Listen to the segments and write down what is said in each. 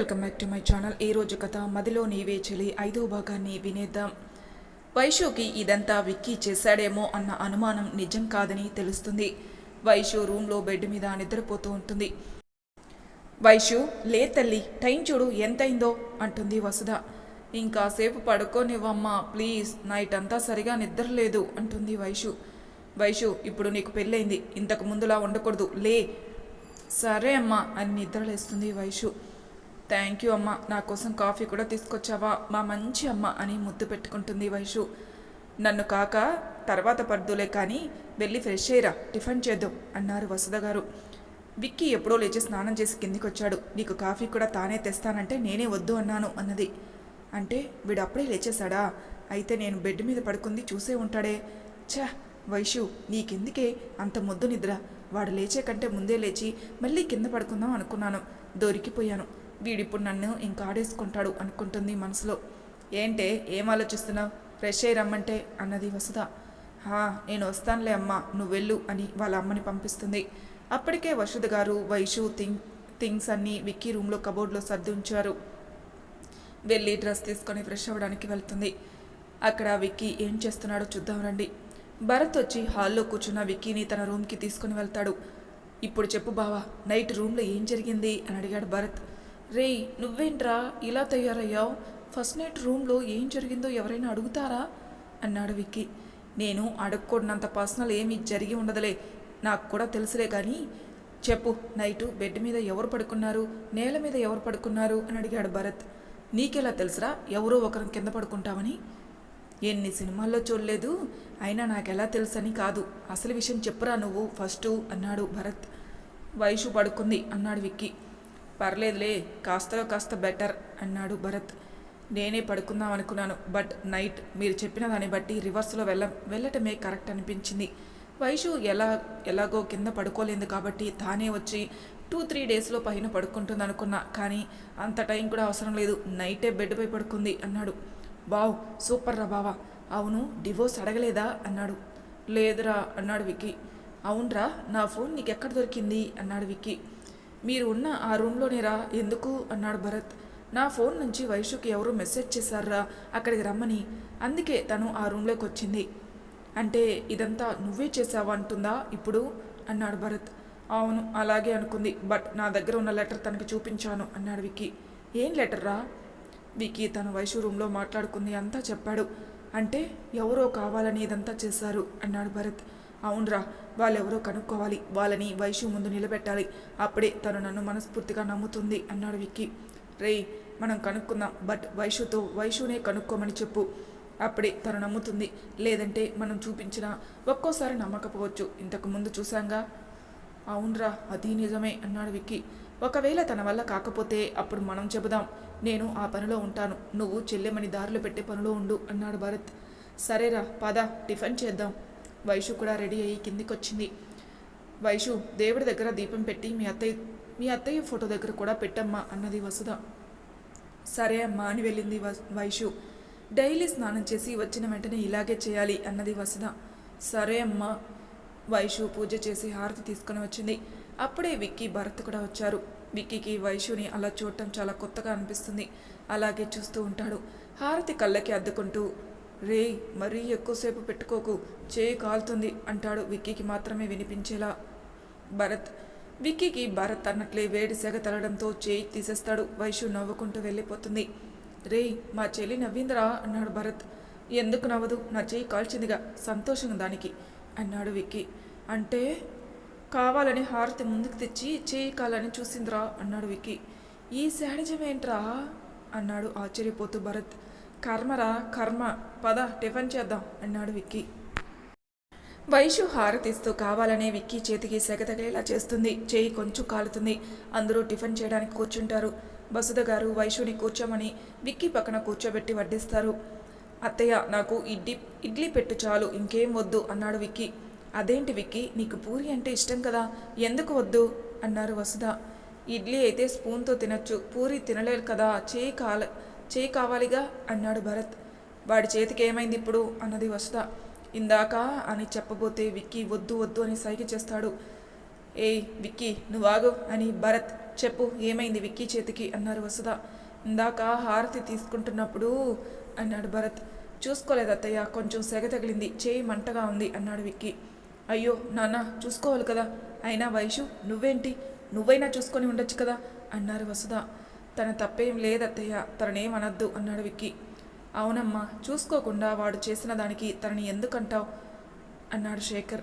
Welcome back to my channel. ఈ రోజు కథ మదిలో నీవే చెలి ఐదో భాగాన్ని వినేద్దాం. వైషుకి ఇదంతా విక్కీ చేశాడేమో అన్న అనుమానం నిజం కాదని తెలుస్తుంది. వైషు రూమ్లో బెడ్ మీద నిద్రపోతూ ఉంటుంది. వైషు లే తల్లి టైం చూడు ఎంతైందో అంటుంది వసుధ. ఇంకాసేపు పడుకోనివ్వమ్మా ప్లీజ్ నైట్ అంతా సరిగా నిద్రలేదు అంటుంది వైషు వైషు ఇప్పుడు నీకు పెళ్ళైంది ఇంతకు ముందులా ఉండకూడదు లే. సరే అమ్మా అని నిద్రలేస్తుంది వైషు థ్యాంక్ యూ అమ్మా. నా కోసం కాఫీ కూడా తీసుకొచ్చావా? మా మంచి అమ్మ అని ముద్దు పెట్టుకుంటుంది వైషు. నన్ను కాక తర్వాత పడుదులే కానీ వెళ్ళి ఫ్రెష్ అయ్యరా టిఫిన్ చేద్దాం అన్నారు వసుధ గారు. విక్కీ ఎప్పుడో లేచి స్నానం చేసి కిందికి వచ్చాడు నీకు కాఫీ కూడా తానే తెస్తానంటే నేనే వద్దు అన్నాను అన్నది. అంటే వీడు అప్పుడే లేచేశాడా? అయితే నేను బెడ్ మీద పడుకుంది చూసే ఉంటాడే. ఛా! వైషు నీకెందుకే అంత ముద్దు నిద్ర? వాడు లేచే కంటే ముందే లేచి మళ్ళీ కింద పడుకుందాం అనుకున్నాను. దొరికిపోయాను. వీడిప్పుడు నన్ను ఇంకా ఆడేసుకుంటాడు అనుకుంటుంది మనసులో. ఏంటే ఏం ఆలోచిస్తున్నావు? ఫ్రెష్ అయ్యి రమ్మంటే అన్నది వసుధ. హా నేను వస్తానులే అమ్మా నువ్వు వెళ్ళు అని వాళ్ళ అమ్మని పంపిస్తుంది. అప్పటికే వసుధ గారు వైషు థింగ్ థింగ్స్ అన్నీ విక్కీ రూమ్లో కబోర్డ్లో సర్ది ఉంచారు. వెళ్ళి డ్రెస్ తీసుకొని ఫ్రెష్ అవ్వడానికి వెళ్తుంది. అక్కడ విక్కీ ఏం చేస్తున్నాడో చూద్దాం రండి. భరత్ వచ్చి హాల్లో కూర్చున్న విక్కీని తన రూమ్కి తీసుకుని వెళ్తాడు. ఇప్పుడు చెప్పు బావా నైట్ రూమ్లో ఏం జరిగింది? అని అడిగాడు భరత్. రేయ్ నువ్వేంట్రా ఇలా తయారయ్యావు? ఫస్ట్ నైట్ రూమ్లో ఏం జరిగిందో ఎవరైనా అడుగుతారా? అన్నాడు విక్కీ. నేను అడగకూడనంత పర్సనల్ ఏమీ జరిగి ఉండదులే. నాకు కూడా తెలుసులే కానీ చెప్పు నైటు బెడ్ మీద ఎవరు పడుకున్నారు? నేల మీద ఎవరు పడుకున్నారు? అని అడిగాడు భరత్. నీకెలా తెలుసురా ఎవరో ఒకరు కింద పడుకుంటామని? ఎన్ని సినిమాల్లో చూడలేదు అయినా నాకెలా తెలుసని కాదు. అసలు విషయం చెప్పురా నువ్వు ఫస్ట్ అన్నాడు భరత్. వయసు పడుకుంది అన్నాడు విక్కీ. పర్లేదులే కాస్త కాస్త బెటర్ అన్నాడు భరత్. నేనే పడుకుందాం అనుకున్నాను బట్ నైట్ మీరు చెప్పిన దాన్ని బట్టి రివర్స్లో వెళ్ళ వెళ్ళటమే కరెక్ట్ అనిపించింది. వైషు ఎలా ఎలాగో కింద పడుకోలేదు కాబట్టి తానే వచ్చి టూ త్రీ డేస్లో పైన పడుకుంటుంది అనుకున్నా కానీ అంత టైం కూడా అవసరం లేదు నైటే బెడ్పై పడుకుంది అన్నాడు. బావ్ సూపర్ రా బావా. అవును డివోర్స్ అడగలేదా? అన్నాడు. లేదురా అన్నాడు విక్కీ. అవునరా నా ఫోన్ నీకెక్కడ దొరికింది? అన్నాడు విక్కీ. మీరు ఉన్న ఆ రూమ్లోనేరా ఎందుకు? అన్నాడు భరత్. నా ఫోన్ నుంచి వైషుకి ఎవరు మెసేజ్ చేశారా? అక్కడికి రమ్మని. అందుకే తను ఆ రూమ్లోకి వచ్చింది. అంటే ఇదంతా నువ్వే చేసావా అంటుందా ఇప్పుడు? అన్నాడు భరత్. అవును అలాగే అనుకుంది. బట్ నా దగ్గర ఉన్న లెటర్ తనకి చూపించాను అన్నాడు విక్కీ. ఏం లెటర్ రా? తను తన వైషు రూమ్లో మాట్లాడుకుంది అంతా చెప్పాడు. అంటే ఎవరో కావాలని ఇదంతా చేశారు అన్నాడు భరత్. అవునరా వాళ్ళెవరో కనుక్కోవాలి వాళ్ళని వైశ్యు ముందు నిలబెట్టాలి. అప్పుడే తను నన్ను మనస్ఫూర్తిగా నమ్ముతుంది అన్నాడు విక్కీ. రేయ్ మనం కనుక్కుందాం బట్ వైషుతో వైషునే కనుక్కోమని చెప్పు. అప్పుడే తను నమ్ముతుంది. లేదంటే మనం చూపించిన ఒక్కోసారి నమ్మకపోవచ్చు. ఇంతకు ముందు చూసాంగా అవునరా అది నిజమే అన్నాడు విక్కీ. ఒకవేళ తన వల్ల కాకపోతే అప్పుడు మనం చెబుదాం. నేను ఆ పనిలో ఉంటాను. నువ్వు చెల్లెమని దారిలో పెట్టే పనిలో ఉండు అన్నాడు భరత్. సరేరా పద టిఫిన్ చేద్దాం. వైషు కూడా రెడీ అయ్యి కిందికొచ్చింది. వైషు దేవుడి దగ్గర దీపం పెట్టి మీ అత్తయ్య మీ అత్తయ్య ఫోటో దగ్గర కూడా పెట్టమ్మా అన్నది వసుధ. సరే అమ్మా అని వెళ్ళింది వైషు. డైలీ స్నానం చేసి వచ్చిన వెంటనే ఇలాగే చేయాలి అన్నది వసుధ. సరే అమ్మా. వైషు పూజ చేసి హారతి తీసుకొని వచ్చింది. అప్పుడే విక్కీ భరత్ కూడా వచ్చారు. విక్కీకి వైషుని అలా చూడటం చాలా కొత్తగా అనిపిస్తుంది. అలాగే చూస్తూ ఉంటాడు. హారతి కళ్ళకి అద్దుకుంటూ రే మరీ ఎక్కువసేపు పెట్టుకోకు. చేయి కాలుతుంది అంటాడు విక్కీకి మాత్రమే వినిపించేలా. భరత్ విక్కీకి భరత్ అన్నట్లే వేడి సెగ తలడంతో చేయి తీసేస్తాడు. వైషు నవ్వుకుంటూ వెళ్ళిపోతుంది. రేయ్ మా చెల్లి నవ్విందిరా అన్నాడు భరత్. ఎందుకు నవ్వదు? నా చేయి కాల్చిందిగా. సంతోషం దానికి అన్నాడు విక్కీ. అంటే కావాలని హారతి ముందుకు తెచ్చి చేయి కాలని చూసిందిరా అన్నాడు విక్కీ. ఈ శాడిజం ఏంట్రా? అన్నాడు ఆశ్చర్యపోతూ భరత్. కర్మరా కర్మ పద టిఫిన్ చేద్దాం అన్నాడు విక్కీ. వైషు హారతిస్తూ కావాలనే విక్కీ చేతికి సెగతగలేలా చేస్తుంది. చేయి కొంచెం కాలుతుంది. అందరూ టిఫిన్ చేయడానికి కూర్చుంటారు. బసుద గారు వైషుని కూర్చోమని విక్కీ పక్కన కూర్చోబెట్టి వడ్డిస్తారు. అత్తయ్య నాకు ఇడ్లీ ఇడ్లీ పెట్టు చాలు ఇంకేం వద్దు అన్నాడు విక్కీ. అదేంటి విక్కీ నీకు పూరి అంటే ఇష్టం కదా ఎందుకు వద్దు? అన్నారు వసుధ. ఇడ్లీ అయితే స్పూన్తో తినచ్చు పూరి తినలేరు కదా చేయి కాల చేయి కావాలిగా? అన్నాడు భరత్. వాడి చేతికి ఏమైంది ఇప్పుడు? అన్నది వసుధ. ఇందాక అని చెప్పబోతే విక్కీ వద్దు వద్దు అని సైగ చేస్తాడు. ఏయ్ విక్కీ నువ్వు ఆగు అని భరత్. చెప్పు ఏమైంది విక్కీ చేతికి? అన్నారు వసుధ. ఇందాక హారతి తీసుకుంటున్నప్పుడు అన్నాడు భరత్. చూసుకోలేదు అత్తయ్య కొంచెం సెగ తగిలింది. చేయి మంటగా ఉంది అన్నాడు విక్కీ. అయ్యో నాన్న చూసుకోవాలి కదా. అయినా వైషు నువ్వేంటి? నువ్వైనా చూసుకొని ఉండొచ్చు కదా అన్నారు వసుధ. తన తప్పేం లేదత్తయ్య తననేమనద్దు అన్నాడు విక్కీ. అవునమ్మా చూసుకోకుండా వాడు చేసిన దానికి తనని ఎందుకంటావు? అన్నాడు శేఖర్.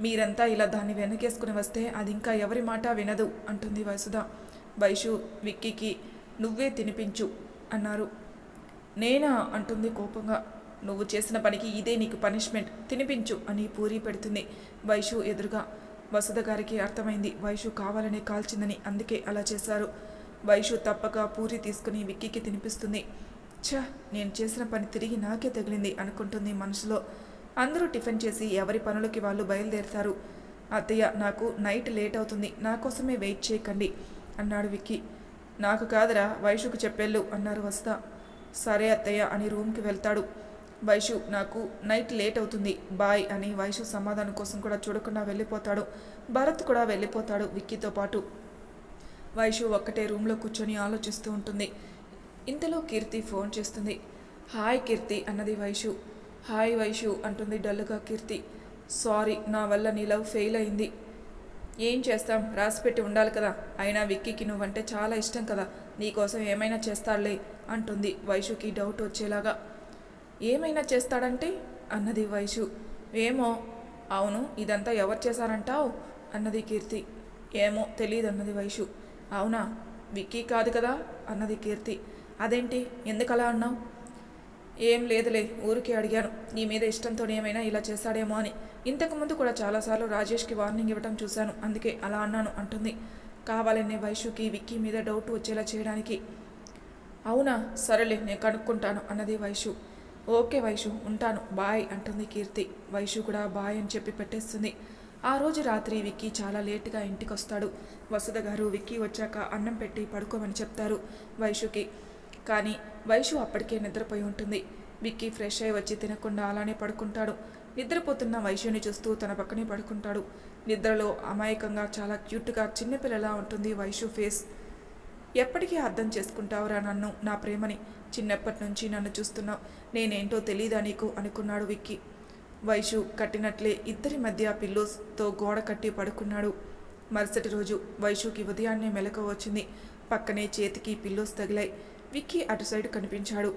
మీరంతా ఇలా దాన్ని వెనకేసుకుని వస్తే అది ఇంకా ఎవరి మాట వినదు అంటుంది వసుధ. వైషు విక్కీకి నువ్వే తినిపించు అన్నారు. నేనా? అంటుంది కోపంగా. నువ్వు చేసిన పనికి ఇదే నీకు పనిష్మెంట్ తినిపించు అని పూరి పెడుతుంది వైషు ఎదురుగా. వసుధ గారికి అర్థమైంది వైషు కావాలనే కాల్చిందని అందుకే అలా చేశారు. వైషు తప్పక పూరి తీసుకుని విక్కీకి తినిపిస్తుంది. ఛ నేను చేసిన పని తిరిగి నాకే తగిలింది అనుకుంటుంది మనసులో. అందరూ టిఫిన్ చేసి ఎవరి పనులకి వాళ్ళు బయలుదేరుతారు. అత్తయ్య నాకు నైట్ లేట్ అవుతుంది. నా కోసమే వెయిట్ చేయకండి అన్నాడు విక్కీ. నాకు కాదురా వైషుకు చెప్పెళ్ళు అన్నారు వస్తా. సరే అత్తయ్య అని రూమ్కి వెళ్తాడు. వైషు నాకు నైట్ లేట్ అవుతుంది. బాయ్ అని వైషు సమాధానం కోసం కూడా చూడకుండా వెళ్ళిపోతాడు. భరత్ కూడా వెళ్ళిపోతాడు విక్కీతో పాటు. వైషు ఒక్కటే రూమ్లో కూర్చొని ఆలోచిస్తూ ఉంటుంది. ఇంతలో కీర్తి ఫోన్ చేస్తుంది. హాయ్ కీర్తి అన్నది వైషు. హాయ్ వైషు అంటుంది డల్లుగా కీర్తి. సారీ నా వల్ల నీ లవ్ ఫెయిల్ అయింది. ఏం చేస్తాం? రాసిపెట్టి ఉండాలి కదా. అయినా విక్కీకి నువ్వంటే చాలా ఇష్టం కదా. నీకోసం ఏమైనా చేస్తాడులే అంటుంది వైషుకి డౌట్ వచ్చేలాగా. ఏమైనా చేస్తాడంటే? అన్నది వైషు. ఏమో? అవును ఇదంతా ఎవరు చేశారంటావు? అన్నది కీర్తి. ఏమో తెలియదు అన్నది వైషు. అవునా? విక్కీ కాదు కదా? అన్నది కీర్తి. అదేంటి? ఎందుకలా అన్నావు? ఏం లేదులే ఊరికే అడిగాను. నీ మీద ఇష్టంతో ఏమైనా ఇలా చేస్తాడేమో అని. ఇంతకుముందు కూడా చాలాసార్లు రాజేష్కి వార్నింగ్ ఇవ్వటం చూశాను. అందుకే అలా అన్నాను అంటుంది. కావాలనే వైషుకి విక్కీ మీద డౌట్ వచ్చేలా చేయడానికి. అవునా? సరేలే నేను కనుక్కుంటాను అన్నది వైషు ఓకే వైషు ఉంటాను. బాయ్ అంటుంది కీర్తి. వైషు కూడా బాయ్ అని చెప్పి పెట్టేస్తుంది. ఆ రోజు రాత్రి విక్కీ చాలా లేటుగా ఇంటికి వస్తాడు వసుధ గారు విక్కీ వచ్చాక అన్నం పెట్టి పడుకోమని చెప్తారు వైషుకి కానీ వైషు అప్పటికే నిద్రపోయి ఉంటుంది. విక్కీ ఫ్రెష్ అయి వచ్చి తినకుండా అలానే పడుకుంటాడు. నిద్రపోతున్న వైషుని చూస్తూ తన పక్కనే పడుకుంటాడు. నిద్రలో అమాయకంగా చాలా క్యూట్గా చిన్నపిల్లలా ఉంటుంది వైషు ఫేస్. ఎప్పటికీ అర్థం చేసుకుంటావురా నన్ను నా ప్రేమని. చిన్నప్పటి నుంచి నన్ను చూస్తున్నావు. నేనేంటో తెలీదా నీకు? అనుకున్నాడు విక్కీ. వైషు కట్టినట్లే ఇద్దరి మధ్య పిల్లోస్తో గోడ కట్టి పడుకున్నాడు. మరుసటి రోజు వైషుకి ఉదయాన్నే మెలకువ వచ్చింది. పక్కనే చేతికి పిల్లోస్ తగిలాయి. విక్కీ అటు సైడ్ కనిపించాడు.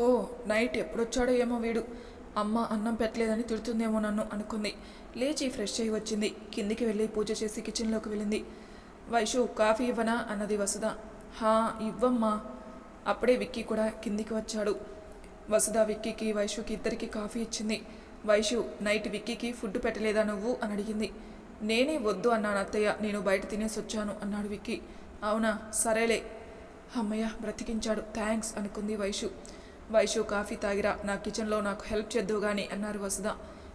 ఓ నైట్ ఎప్పుడొచ్చాడో ఏమో వీడు. అమ్మ అన్నం పెట్టలేదని తిడుతుందేమో నన్ను అనుకుంది. లేచి ఫ్రెష్ అయి వచ్చింది. కిందికి వెళ్ళి పూజ చేసి కిచెన్లోకి వెళ్ళింది. వైషు కాఫీ ఇవ్వనా? అన్నది వసుధ. హా ఇవ్వమ్మా. అప్పుడే విక్కీ కూడా కిందికి వచ్చాడు. వసుధ విక్కీకి వైషుకి ఇద్దరికి కాఫీ ఇచ్చింది. వైషు నైట్ విక్కీకి ఫుడ్ పెట్టలేదా నువ్వు? అని అడిగింది. నేనే వద్దు అన్నాను అత్తయ్య. నేను బయట తినేసి వచ్చాను అన్నాడు విక్కీ. అవునా? సరేలే. అమ్మయ్య బ్రతికించాడు. థ్యాంక్స్ అనుకుంది వైషు వైషు కాఫీ తాగిరా. నా కిచెన్లో నాకు హెల్ప్ చేద్దువు కానీ అన్నారు వసుధ.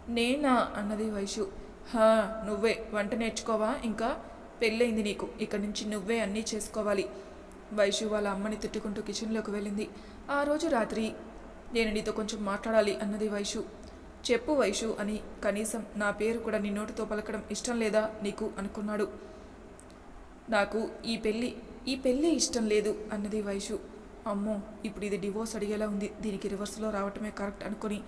నేనా? అన్నది వైషు హా నువ్వే. వంట నేర్చుకోవా ఇంకా? పెళ్ళైంది నీకు. ఇక్కడి నుంచి నువ్వే అన్నీ చేసుకోవాలి. వైషు వాళ్ళ అమ్మని తిట్టుకుంటూ కిచెన్లోకి వెళ్ళింది. ఆ రోజు రాత్రి నేను నీతో కొంచెం మాట్లాడాలి అన్నది వైషు. చెప్పు వైషు అని కనీసం నా పేరు కూడా నీ నోటితో పలకడం ఇష్టం లేదా నీకు అనుకున్నాడు. నాకు ఈ పెళ్ళి ఈ పెళ్ళి ఇష్టం లేదు అన్నది వైషు. అమ్మో ఇప్పుడు ఇది డివోర్స్ అడిగేలా ఉంది. దీనికి రివర్స్లో రావటమే కరెక్ట్ అనుకుని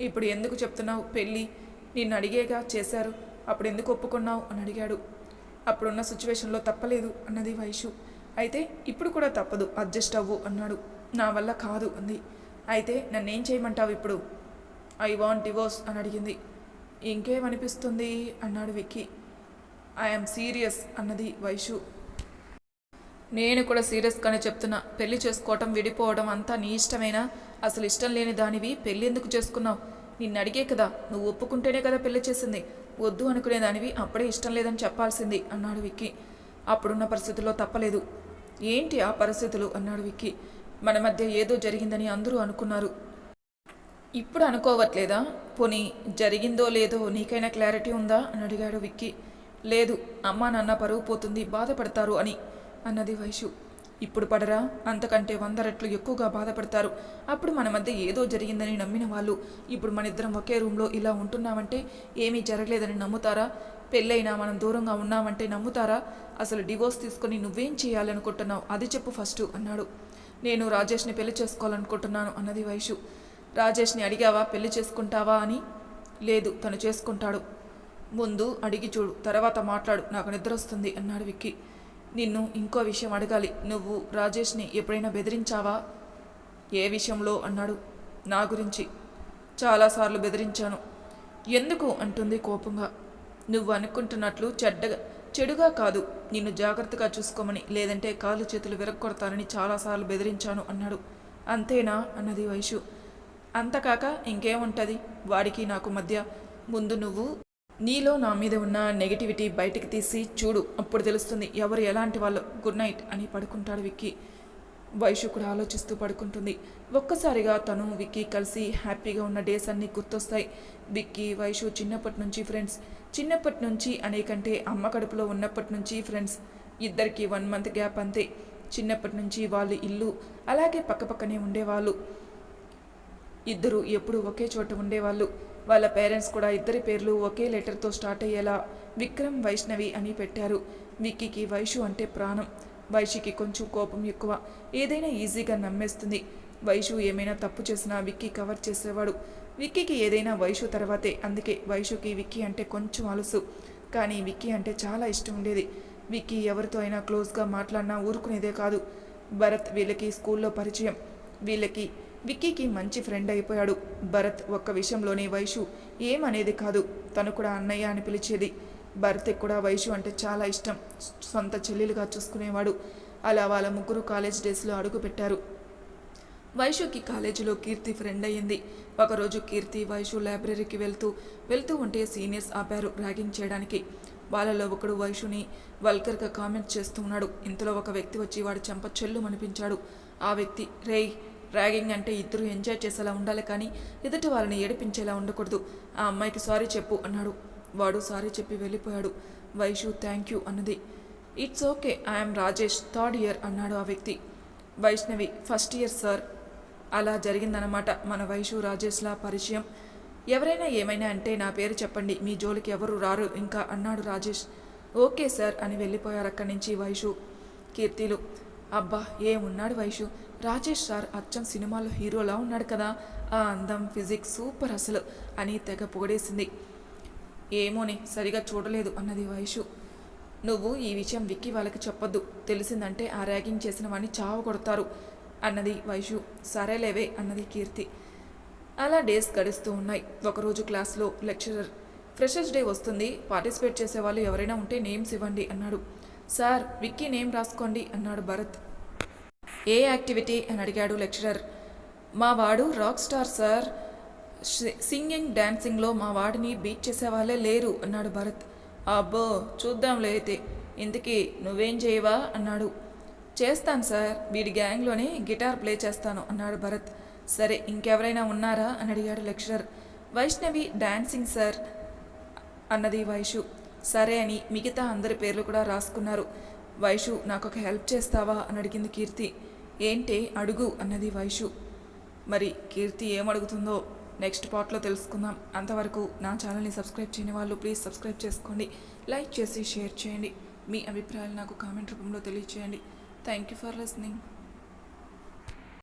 ఇప్పుడు ఎందుకు చెప్తున్నావు పెళ్ళి? నిన్ను అడిగేగా చేశారు. అప్పుడు ఎందుకు ఒప్పుకున్నావు అని అడిగాడు. అప్పుడున్న సిచ్యువేషన్లో తప్పలేదు అన్నది వైషు. అయితే ఇప్పుడు కూడా తప్పదు అడ్జస్ట్ అవ్వు అన్నాడు. నా వల్ల కాదు అంది. అయితే నన్నేం చేయమంటావు ఇప్పుడు? ఐ వాంట్ డివోర్స్ అని అడిగింది. ఇంకేమనిపిస్తుంది? అన్నాడు విక్కీ. ఐఎమ్ సీరియస్ అన్నది వైషు. నేను కూడా సీరియస్గానే చెప్తున్నా. పెళ్ళి చేసుకోవటం విడిపోవడం అంతా నీ ఇష్టమేనా? అసలు ఇష్టం లేని దానివి పెళ్ళి ఎందుకు చేసుకున్నావు? నిన్ను అడిగే కదా నువ్వు ఒప్పుకుంటేనే కదా పెళ్ళి చేసింది. వద్దు అనుకునే దానివి అప్పుడే ఇష్టం లేదని చెప్పాల్సింది అన్నాడు విక్కీ. అప్పుడున్న పరిస్థితుల్లో తప్పలేదు. ఏంటి ఆ పరిస్థితులు? అన్నాడు విక్కీ. మన మధ్య ఏదో జరిగిందని అందరూ అనుకున్నారు. ఇప్పుడు అనుకోవట్లేదా? పోనీ జరిగిందో లేదో నీకైనా క్లారిటీ ఉందా? అని అడిగాడు విక్కీ. లేదు అమ్మా నాన్న పరువు పోతుంది బాధపడతారు అని అన్నది వైషు. ఇప్పుడు పడరా? అంతకంటే వంద రెట్లు ఎక్కువగా బాధపడతారు. అప్పుడు మన మధ్య ఏదో జరిగిందని నమ్మిన వాళ్ళు ఇప్పుడు మన ఇద్దరం ఒకే రూమ్లో ఇలా ఉంటున్నామంటే ఏమీ జరగలేదని నమ్ముతారా? పెళ్ళైనా మనం దూరంగా ఉన్నామంటే నమ్ముతారా? అసలు డివోర్స్ తీసుకొని నువ్వేం చేయాలనుకుంటున్నావు? అది చెప్పు ఫస్ట్ అన్నాడు. నేను రాజేష్ని పెళ్ళి చేసుకోవాలనుకుంటున్నాను అన్నది వైషు. రాజేష్ని అడిగావా పెళ్ళి చేసుకుంటావా అని? లేదు తను చేసుకుంటాడు. ముందు అడిగి చూడు తర్వాత మాట్లాడు నాకు నిద్ర వస్తుంది అన్నాడు విక్కీ. నిన్ను ఇంకో విషయం అడగాలి. నువ్వు రాజేష్ని ఎప్పుడైనా బెదిరించావా? ఏ విషయంలో? అన్నాడు. నా గురించి. చాలాసార్లు బెదిరించాను. ఎందుకు? అంటుంది కోపంగా. నువ్వు అనుకుంటున్నట్లు చెడ్డగా చెడుగా కాదు నిన్ను జాగ్రత్తగా చూసుకోమని లేదంటే కాలు చేతులు విరక్కొడతానని చాలాసార్లు బెదిరించాను అన్నాడు. అంతేనా? అన్నది వైషు. అంతకాక ఇంకేముంటుంది? వాడికి నాకు మధ్య ముందు నువ్వు నీలో నా మీద ఉన్న నెగిటివిటీ బయటికి తీసి చూడు అప్పుడు తెలుస్తుంది ఎవరు ఎలాంటి వాళ్ళు. గుడ్ నైట్ అని పడుకుంటాడు విక్కీ. వైషు కూడా ఆలోచిస్తూ పడుకుంటుంది. ఒక్కసారిగా తను విక్కీ కలిసి హ్యాపీగా ఉన్న డేస్ అన్నీ గుర్తొస్తాయి. విక్కీ వైషు చిన్నప్పటి నుంచి ఫ్రెండ్స్. చిన్నప్పటి నుంచి అనేకంటే అమ్మ కడుపులో ఉన్నప్పటి నుంచి ఫ్రెండ్స్. ఇద్దరికి వన్ మంత్ గ్యాప్ అంతే. చిన్నప్పటి నుంచి వాళ్ళు ఇల్లు అలాగే పక్కపక్కనే ఉండేవాళ్ళు. ఇద్దరు ఎప్పుడూ ఒకే చోట ఉండేవాళ్ళు. వాళ్ళ పేరెంట్స్ కూడా ఇద్దరి పేర్లు ఒకే లెటర్తో స్టార్ట్ అయ్యేలా విక్రమ్ వైష్ణవి అని పెట్టారు. విక్కీకి వైషు అంటే ప్రాణం. వైషికి కొంచెం కోపం ఎక్కువ. ఏదైనా ఈజీగా నమ్మేస్తుంది. వైషు ఏమైనా తప్పు చేసినా విక్కీ కవర్ చేసేవాడు. విక్కీకి ఏదైనా వైషు తర్వాతే. అందుకే వైషుకి విక్కీ అంటే కొంచెం అలుసు. కానీ విక్కీ అంటే చాలా ఇష్టం ఉండేది. విక్కీ ఎవరితో అయినా క్లోజ్గా మాట్లాడినా ఊరుకునేదే కాదు. భరత్ వీళ్ళకి స్కూల్లో పరిచయం. వీళ్ళకి విక్కీకి మంచి ఫ్రెండ్ అయిపోయాడు. భరత్ ఒక్క విషయంలోనే వైషు ఏమనేది కాదు. తను కూడా అన్నయ్య అని పిలిచేది. భరత్కి కూడా వైషు అంటే చాలా ఇష్టం. సొంత చెల్లెలుగా చూసుకునేవాడు. అలా వాళ్ళ ముగ్గురు కాలేజ్ డేస్లో అడుగుపెట్టారు వైషుకి కాలేజీలో కీర్తి ఫ్రెండ్ అయ్యింది. ఒకరోజు కీర్తి వైషు లైబ్రరీకి వెళ్తూ వెళ్తూ ఉంటే సీనియర్స్ ఆపారు ర్యాగింగ్ చేయడానికి. వాళ్ళలో ఒకడు వైషుని వల్కర్గా కామెంట్ చేస్తూ ఉన్నాడు. ఇంతలో ఒక వ్యక్తి వచ్చి వాడు చెంప చెల్లు అనిపించాడు ఆ వ్యక్తి రేయ్ ర్యాగింగ్ అంటే ఇద్దరు ఎంజాయ్ చేసేలా ఉండాలి కానీ ఎదుటి వాళ్ళని ఏడిపించేలా ఉండకూడదు. ఆ అమ్మాయికి సారీ చెప్పు అన్నాడు. వాడు సారీ చెప్పి వెళ్ళిపోయాడు. వైషు థ్యాంక్ యూ అన్నది. It's okay I'm Rajesh third year అన్నాడు ఆ వ్యక్తి. Vaishnavi first year sir. అలా జరిగిందనమాట మన వైషు రాజేష్లా పరిచయం. ఎవరైనా ఏమైనా అంటే నా పేరు చెప్పండి మీ జోలికి ఎవరు రారు ఇంకా అన్నాడు రాజేష్. ఓకే సార్ అని వెళ్ళిపోయారు అక్కడి నుంచి వైషు. కీర్తిలు అబ్బా ఏమున్నాడు వైషు? రాజేష్ సార్ అచ్చం సినిమాలో హీరోలా ఉన్నాడు కదా ఆ అందం ఫిజిక్స్ సూపర్ అసలు అని తెగ పొగడేసింది. ఏమోనే సరిగా చూడలేదు అన్నది వయసు. నువ్వు ఈ విషయం విక్కీ వాళ్ళకి చెప్పొద్దు. తెలిసిందంటే ఆ ర్యాగింగ్ చేసిన వాడిని చావు కొడతారు అన్నది వైషు సరేలేవే అన్నది కీర్తి. అలా డేస్ గడుస్తూ ఉన్నాయి. ఒకరోజు క్లాస్లో లెక్చరర్ ఫ్రెషర్స్ డే వస్తుంది. పార్టిసిపేట్ చేసే వాళ్ళు ఎవరైనా ఉంటే నేమ్స్ ఇవ్వండి అన్నాడు. సార్ విక్కీ నేమ్ రాసుకోండి అన్నాడు భరత్. ఏ యాక్టివిటీ? అని అడిగాడు లెక్చరర్. మా వాడు రాక్ స్టార్ సార్. సింగింగ్ డ్యాన్సింగ్లో మా వాడిని బీట్ చేసే వాళ్ళే లేరు అన్నాడు భరత్. అబ్బో చూద్దాంలే అయితే. ఇంతకీ నువ్వేం చేయవా? అన్నాడు. చేస్తాను సార్ వీడి గ్యాంగ్లోనే గిటార్ ప్లే చేస్తాను అన్నాడు భరత్. సరే ఇంకెవరైనా ఉన్నారా? అని అడిగాడు లెక్చరర్. వైష్ణవి డాన్సింగ్ సార్ అన్నది వైషు. సరే అని మిగతా అందరి పేర్లు కూడా రాసుకున్నారు. వైషు నాకు ఒక హెల్ప్ చేస్తావా? అని అడిగింది కీర్తి. ఏంటి అడుగు అన్నది వైషు. మరి కీర్తి ఏమడుగుతుందో నెక్స్ట్ పార్ట్లో తెలుసుకుందాం. అంతవరకు నా ఛానల్ని సబ్స్క్రైబ్ చేయని వాళ్ళు ప్లీజ్ సబ్స్క్రైబ్ చేసుకోండి. లైక్ చేసి షేర్ చేయండి. మీ అభిప్రాయాలు నాకు కామెంట్ రూపంలో తెలియచేయండి. Thank you for listening.